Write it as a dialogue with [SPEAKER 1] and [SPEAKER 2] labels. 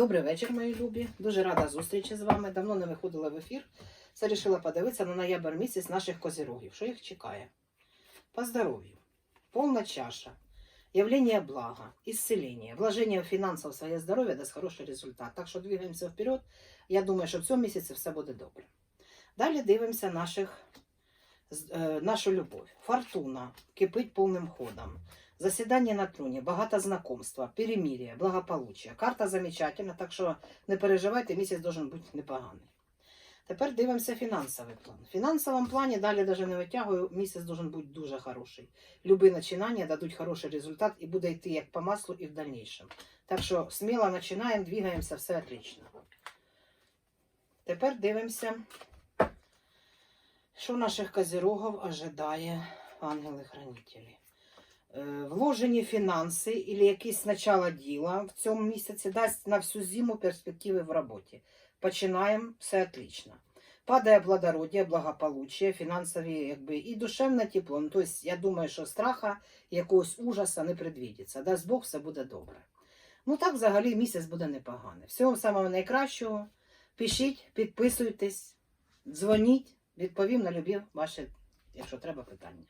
[SPEAKER 1] Добрий вечір, мої любі. Дуже рада зустрічі з вами. Давно не виходила в ефір. Це вирішила подивитися на ноябрь місяць наших козірогів. Що їх чекає? По здоров'ю. Повна чаша. Явление блага, исцеление, вложение в финансов в своє здоров'я дасть хороший результат. Так що двигаємося вперед. Я думаю, що в цьому місяці все буде добре. Далі дивимося наших, нашу любов. Фортуна кипить повним ходом. Засідання на троні, багато знакомства, перемир'я, благополуччя. Карта замечательна, так що не переживайте, місяць должен бути непоганий. Тепер дивимося фінансовий план. В фінансовому плані далі навіть не витягую, місяць должен бути дуже хороший. Любі починання дадуть хороший результат і буде йти як по маслу і в дальнейшем. Так що сміло починаємо, двигаємося, все отлично. Тепер дивимося, що наших козірогів ожидає ангели-хранителі. Е, Вложені фінанси і якісь начало діла в цьому місяці дасть на всю зиму перспективи в роботі. Починаємо, все отлично. Падає плодородие, благополуччя, фінансові, якби і душевне тепло. Ну, тобто, я думаю, що страха, якогось ужаса не предвідиться. Дасть Бог, все буде добре. Ну так, взагалі, місяць буде непоганий. Всього самого найкращого. Пишіть, підписуйтесь, дзвоніть, відповім на любі ваші, якщо треба, питання.